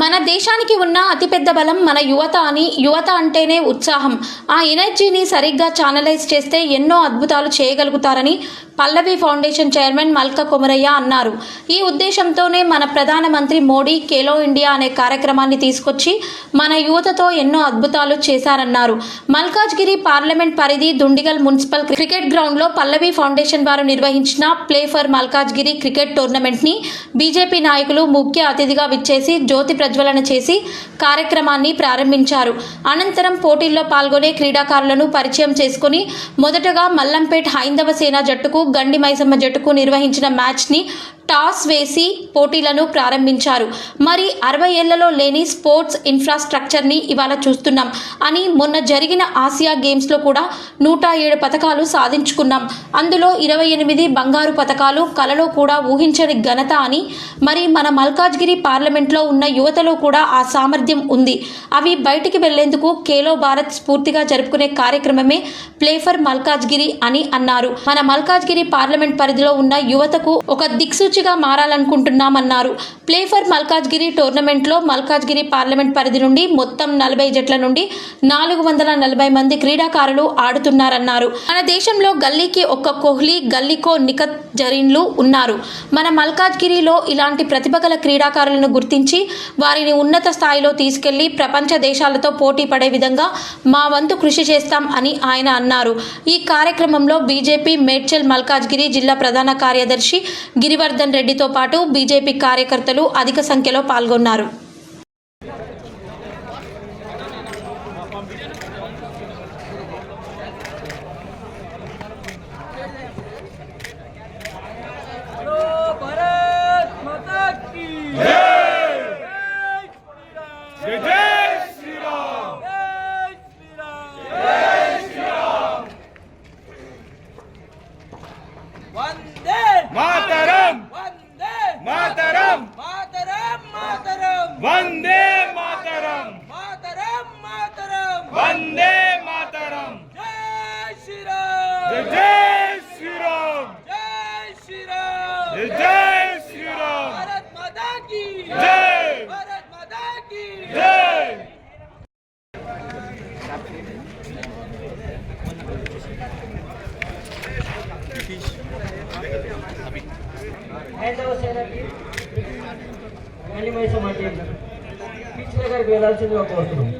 మన దేశానికి ఉన్న అతిపెద్ద బలం మన యువత అని యువత అంటేనే ఉత్సాహం. ఆ ఎనర్జీని సరిగ్గా ఛానలైజ్ చేస్తే ఎన్నో అద్భుతాలు చేయగలుగుతారని పల్లవి ఫౌండేషన్ చైర్మన్ మల్క కొమరయ్య అన్నారు. ఈ ఉద్దేశంతోనే మన ప్రధానమంత్రి మోడీ ఖేలో ఇండియా అనే కార్యక్రమాన్ని తీసుకొచ్చి మన యువతతో ఎన్నో అద్భుతాలు చేశారన్నారు. మల్కాజ్గిరి పార్లమెంట్ పరిధి దుండిగల్ మున్సిపల్ క్రికెట్ గ్రౌండ్లో పల్లవి ఫౌండేషన్ వారు నిర్వహించిన ప్లే ఫర్ మల్కాజ్గిరి క్రికెట్ టోర్నమెంట్ని బీజేపీ నాయకులు ముఖ్య అతిథిగా విచ్చేసి జ్యోతి ప్రజ్వలన చేసి కార్యక్రమాన్ని ప్రారంభించారు. అనంతరం పోటీల్లో పాల్గొనే క్రీడాకారులను పరిచయం చేసుకుని మొదటగా మల్లంపేట్ హైందవ సేన జట్టుకు గండి మైసమ్మ జట్టుకు నిర్వహించిన మ్యాచ్ని టాస్ వేసి పోటీలను ప్రారంభించారు. మరి అరవై ఏళ్ళలో లేని స్పోర్ట్స్ ఇన్ఫ్రాస్ట్రక్చర్ని ఇవాళ చూస్తున్నాం. అని మొన్న జరిగిన ఆసియా గేమ్స్లో కూడా నూట ఏడు పథకాలు సాధించుకున్నాం. అందులో ఇరవై ఎనిమిది బంగారు పథకాలు కలలో కూడా ఊహించని ఘనత అని మరి మన మల్కాజ్గిరి పార్లమెంట్లో ఉన్న యువతలో కూడా ఆ సామర్థ్యం ఉంది. అవి బయటికి వెళ్ళేందుకు ఖేలో భారత్ స్ఫూర్తిగా జరుపుకునే కార్యక్రమమే ప్లే ఫర్ మల్కాజ్గిరి అని అన్నారు. మన మల్కాజ్గిరి పార్లమెంట్ పరిధిలో ఉన్న యువతకు ఒక దిక్సూచిగా మారాలనుకుంటున్నామన్నారు. ప్లే ఫర్ మల్కాజ్గిరి టోర్నమెంట్లో మల్కాజ్గిరి పార్లమెంట్ పరిధి నుండి మొత్తం నలభై జట్ల నుండి నాలుగు వందల నలభై మంది క్రీడాకారులు ఆడుతున్నారన్నారు. మన దేశంలో గల్లీకి ఒక్క కోహ్లీ గల్లీకో నిఖత్ జరీన్లు ఉన్నారు. మన మల్కాజ్గిరిలో ఇలాంటి ప్రతిభ గల క్రీడాకారులను గుర్తించి వారిని ఉన్నత స్థాయిలో తీసుకెళ్ళి ప్రపంచ దేశాలతో పోటీ పడే విధంగా మా వంతు కృషి చేస్తాం అని ఆయన అన్నారు. ఈ కార్యక్రమంలో బీజేపీ మేడ్చల్ మల్కాజ్గిరి జిల్లా ప్రధాన కార్యదర్శి గిరివర్ధన్ జనార్దన్ రెడ్డితో పాటు బీజేపీ కార్యకర్తలు అధిక సంఖ్యలో పాల్గొన్నారు. Yeah! वंदे मातरम। मातरम मातरम। वंदे मातरम। जय श्री राम जय श्री राम जय श्री राम जय श्री राम भारत माता की। जय। भारत माता की। जय। మళ్ళీ మైసమ్మ టీం పిచ్ దగ్గరికి వెళ్ళాల్సిందిగా కోరుతున్నాం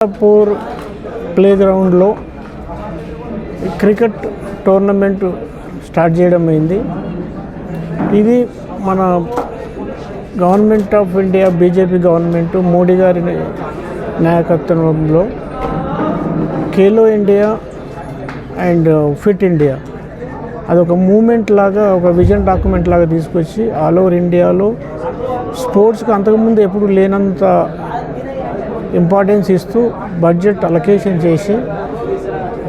పూర్ ప్లే గ్రౌండ్లో క్రికెట్ టోర్నమెంట్ స్టార్ట్ చేయడం అయింది. ఇది మన government of India BJP government Modi గారి నాయకత్వంలో Khelo India and fit India. అదొక మూమెంట్ లాగా ఒక విజన్ డాక్యుమెంట్ లాగా తీసుకొచ్చి ఆల్ ఓవర్ ఇండియాలో స్పోర్ట్స్కి అంతకుముందు ఎప్పుడు లేనంత ఇంపార్టెన్స్ ఇస్తూ బడ్జెట్ అలొకేషన్ చేసి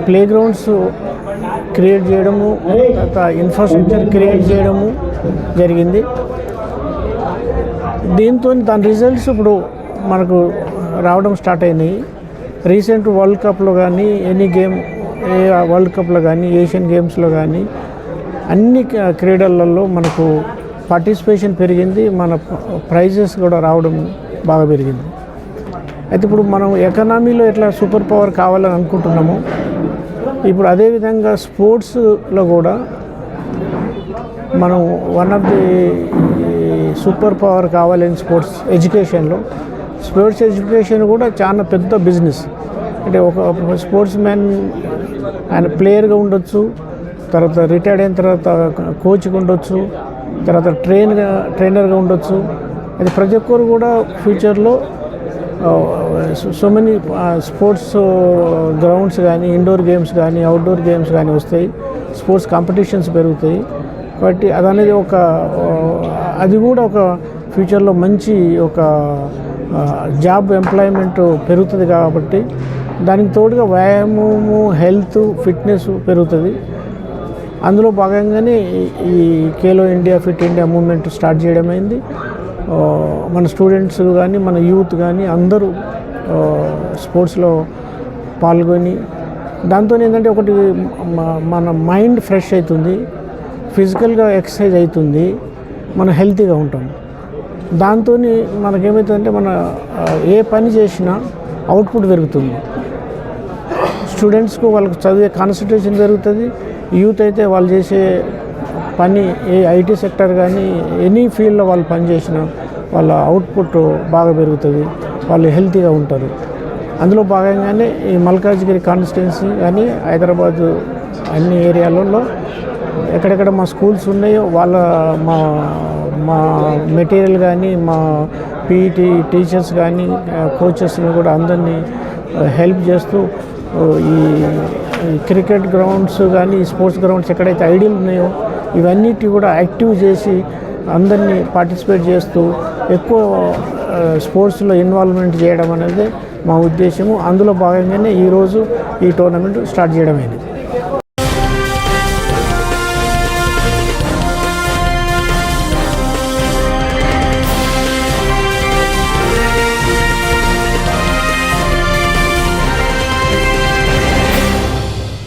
ప్లే గ్రౌండ్స్ క్రియేట్ చేయడము తర్వాత ఇన్ఫ్రాస్ట్రక్చర్ క్రియేట్ చేయడము జరిగింది. దీంతో దాని రిజల్ట్స్ ఇప్పుడు మనకు రావడం స్టార్ట్ అయినాయి. రీసెంట్ వరల్డ్ కప్లో కానీ ఎనీ గేమ్ ఏ వరల్డ్ కప్లో కానీ ఏషియన్ గేమ్స్లో కానీ అన్ని క్రీడలలో మనకు పార్టిసిపేషన్ పెరిగింది. మన ప్రైజెస్ కూడా రావడం బాగా పెరిగింది. అయితే ఇప్పుడు మనం ఎకనామీలో ఎట్లా సూపర్ పవర్ కావాలని అనుకుంటున్నాము ఇప్పుడు అదేవిధంగా స్పోర్ట్స్లో కూడా మనం one of the super power కావాలని స్పోర్ట్స్ ఎడ్యుకేషన్లో స్పోర్ట్స్ ఎడ్యుకేషన్ కూడా చాలా పెద్ద బిజినెస్. అంటే ఒక స్పోర్ట్స్ మ్యాన్ ఆయన ప్లేయర్గా ఉండొచ్చు తర్వాత రిటైర్డ్ అయిన తర్వాత కోచ్గా ఉండొచ్చు తర్వాత ట్రైన్గా ట్రైనర్గా ఉండొచ్చు. అది ప్రతి ఒక్కరు కూడా ఫ్యూచర్లో సో మెనీ స్పోర్ట్స్ గ్రౌండ్స్ కానీ ఇండోర్ గేమ్స్ కానీ అవుట్డోర్ గేమ్స్ కానీ వస్తాయి. స్పోర్ట్స్ కాంపిటీషన్స్ పెరుగుతాయి. కాబట్టి అదనేది ఒక uh, అది కూడా ఒక ఫ్యూచర్లో మంచి ఒక uh, జాబ్ ఎంప్లాయ్మెంట్ పెరుగుతుంది కాబట్టి దానికి తోడుగా వ్యాయామము హెల్త్ ఫిట్నెస్ పెరుగుతుంది. అందులో భాగంగానే ఈ- Khelo Khelo India fit India movement start చేయడం అయింది మన స్టూడెంట్స్ కానీ మన యూత్ కానీ అందరూ స్పోర్ట్స్లో పాల్గొని దాంతో ఏంటంటే ఒకటి మన మైండ్ ఫ్రెష్ అవుతుంది ఫిజికల్గా ఎక్సర్సైజ్ అవుతుంది మనం హెల్తీగా ఉంటాం. దాంతో మనకేమవుతుందంటే మన ఏ పని చేసినా అవుట్పుట్ పెరుగుతుంది. స్టూడెంట్స్కు వాళ్ళకి చదివే కాన్సన్ట్రేషన్ పెరుగుతుంది యూత్ అయితే వాళ్ళు చేసే పని ఏ ఐటీ సెక్టర్ కానీ ఎనీ ఫీల్డ్లో వాళ్ళు పనిచేసిన వాళ్ళ అవుట్పుట్ బాగా పెరుగుతుంది వాళ్ళు హెల్తీగా ఉంటారు. అందులో భాగంగానే ఈ మల్కాజ్గిరి కాన్స్టిట్యున్సీ కానీ హైదరాబాద్ అన్ని ఏరియాలలో ఎక్కడెక్కడ మా స్కూల్స్ ఉన్నాయో వాళ్ళ మా మా మెటీరియల్ కానీ మా పీఈటీ టీచర్స్ కానీ కోచెస్ని కూడా అందరినీ హెల్ప్ చేస్తూ ఈ క్రికెట్ గ్రౌండ్స్ కానీ స్పోర్ట్స్ గ్రౌండ్స్ ఎక్కడైతే ఐడియల్ ఉన్నాయో ఇవన్నిటి కూడా యాక్టివ్ చేసి అందరినీ పార్టిసిపేట్ చేస్తూ ఎక్కువ స్పోర్ట్స్లో ఇన్వాల్వ్మెంట్ చేయడం అనేది మా ఉద్దేశము. అందులో భాగంగానే ఈరోజు ఈ టోర్నమెంట్ స్టార్ట్ చేయడమైనది